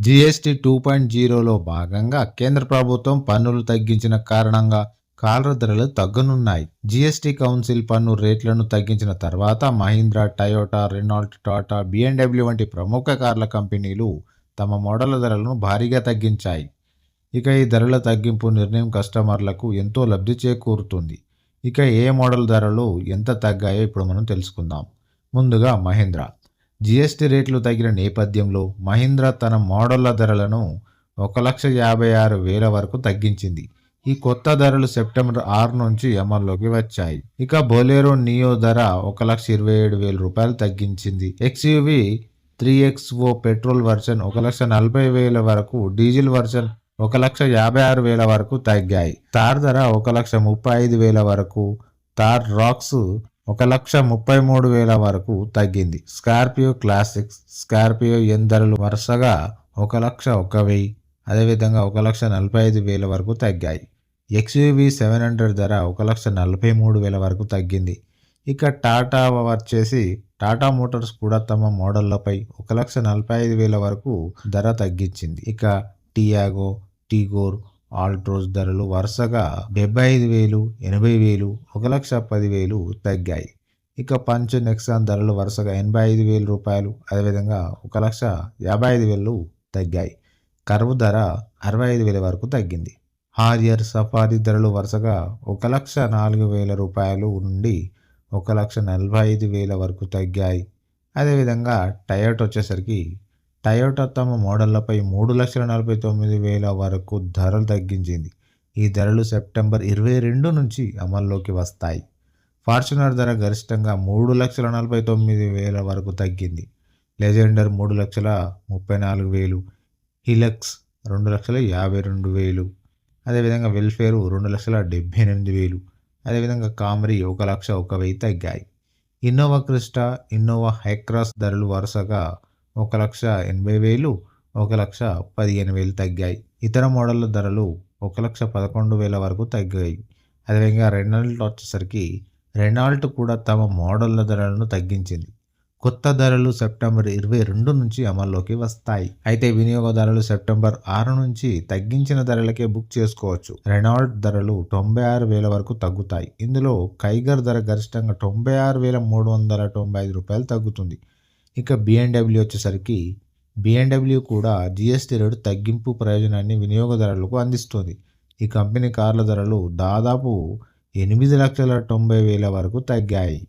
GST two point జీరోలో భాగంగా కేంద్ర ప్రభుత్వం పన్నులు తగ్గించిన కారణంగా కాలర్ ధరలు తగ్గనున్నాయి. జీఎస్టీ కౌన్సిల్ పన్ను రేట్లను తగ్గించిన తర్వాత Mahindra Toyota Renault Tata BMW వంటి ప్రముఖ కార్ల కంపెనీలు తమ మోడళ్ళ ధరలను భారీగా తగ్గించాయి. ఇక ఈ ధరల తగ్గింపు నిర్ణయం కస్టమర్లకు ఎంతో లబ్ధి చేకూరుతుంది. ఇక ఏ మోడల్ ధరలు ఎంత తగ్గాయో ఇప్పుడు మనం తెలుసుకుందాం. ముందుగా మహీంద్రా. జీఎస్టీ రేట్లు తగ్గిన నేపథ్యంలో మహీంద్రా తన మోడళ్ళ ధరలను ఒక లక్ష యాభై ఆరు వేల వరకు తగ్గించింది. ఈ కొత్త ధరలు సెప్టెంబర్ ఆరు నుంచి అమల్లోకి వచ్చాయి. ఇక బొలేరో నియో ధర ఒక లక్ష ఇరవై ఏడు వేల రూపాయలు తగ్గించింది. XUV three X O petrol version ఒక లక్ష నలభై వేల వరకు డీజిల్ వర్షన్ ఒక లక్ష యాభై ఆరు వేల వరకు తగ్గాయి. తార్ ధర ఒక లక్ష ముప్పై ఐదు వేల వరకు తార్ రాక్స్ ఒక లక్ష ముప్పై మూడు వేల వరకు తగ్గింది. స్కార్పియో క్లాసిక్స్ స్కార్పియో ఎన్ ధరలు వరుసగా ఒక లక్ష ఒక వెయ్యి అదేవిధంగా ఒక లక్ష నలభై ఐదు వేల వరకు తగ్గాయి. ఎక్స్యూవి సెవెన్ హండ్రెడ్ ధర ఒక లక్ష నలభై మూడు వేల వరకు తగ్గింది. ఇక టాటా వచ్చేసి టాటా మోటార్స్ కూడా తమ మోడళ్ళపై ఒక లక్ష నలభై ఐదు వేల వరకు ధర తగ్గించింది. ఇక టియాగో టీగోర్ ఆల్ట్రోస్ ధరలు వరుసగా డెబ్బై ఐదు వేలు ఎనభై వేలు ఒక లక్ష పది వేలు తగ్గాయి. ఇక పంచ్ నెక్సాన్ ధరలు వరుసగా ఎనభై ఐదు వేల రూపాయలు అదేవిధంగా ఒక లక్ష యాభై ఐదు వేలు తగ్గాయి. కరువు ధర అరవై ఐదు వేల వరకు తగ్గింది. హారియర్ సఫారీ ధరలు వరుసగా ఒక లక్ష నాలుగు వేల రూపాయలు నుండి ఒక లక్ష నలభై ఐదు వేల వరకు తగ్గాయి. అదేవిధంగా టయోటా వచ్చేసరికి టయోటా తమ మోడళ్ళపై మూడు లక్షల నలభై తొమ్మిది వేల వరకు ధరలు తగ్గించింది. ఈ ధరలు సెప్టెంబర్ ఇరవై రెండు నుంచి అమల్లోకి వస్తాయి. ఫార్చునర్ ధర గరిష్టంగా మూడు లక్షల నలభై తొమ్మిది వేల వరకు తగ్గింది. లెజెండర్ మూడు లక్షల ముప్పై నాలుగు వేలు. హిలక్స్ రెండు లక్షల యాభై రెండు వేలు. అదేవిధంగా వెల్ఫేరు రెండు లక్షల డెబ్బై ఎనిమిది వేలు. అదేవిధంగా కామరీ ఒక లక్ష ఒక వెయ్యి తగ్గాయి. ఇన్నోవా క్రిస్టా ఇన్నోవా హైక్రాస్ ధరలు వరుసగా ఒక లక్ష ఎనభై వేలు ఒక లక్ష పదిహేను వేలు తగ్గాయి. ఇతర మోడళ్ళ ధరలు ఒక లక్ష పదకొండు వేల వరకు తగ్గాయి. అదేవిధంగా రెనాల్ట్ వచ్చేసరికి రెనాల్ట్ కూడా తమ మోడళ్ళ ధరలను తగ్గించింది. కొత్త ధరలు సెప్టెంబర్ ఇరవై రెండు నుంచి అమల్లోకి వస్తాయి. అయితే వినియోగదారులు సెప్టెంబర్ ఆరు నుంచి తగ్గించిన ధరలకే బుక్ చేసుకోవచ్చు. రెనాల్ట్ ధరలు తొంభై ఆరు వేల వరకు తగ్గుతాయి. ఇందులో కైగర్ ధర గరిష్టంగా తొంభై ఆరు వేల మూడు వందల తొంభై ఐదు రూపాయలు తగ్గుతుంది. ఇక బిఎన్డబ్ల్యూ వచ్చేసరికి బిఎన్డబ్ల్యూ కూడా జిఎస్టీ రేటు తగ్గింపు ప్రయోజనాన్ని వినియోగదారులకు అందిస్తుంది. ఈ కంపెనీ కార్ల ధరలు దాదాపు ఎనిమిది లక్షల తొంభై వేల వరకు తగ్గాయి.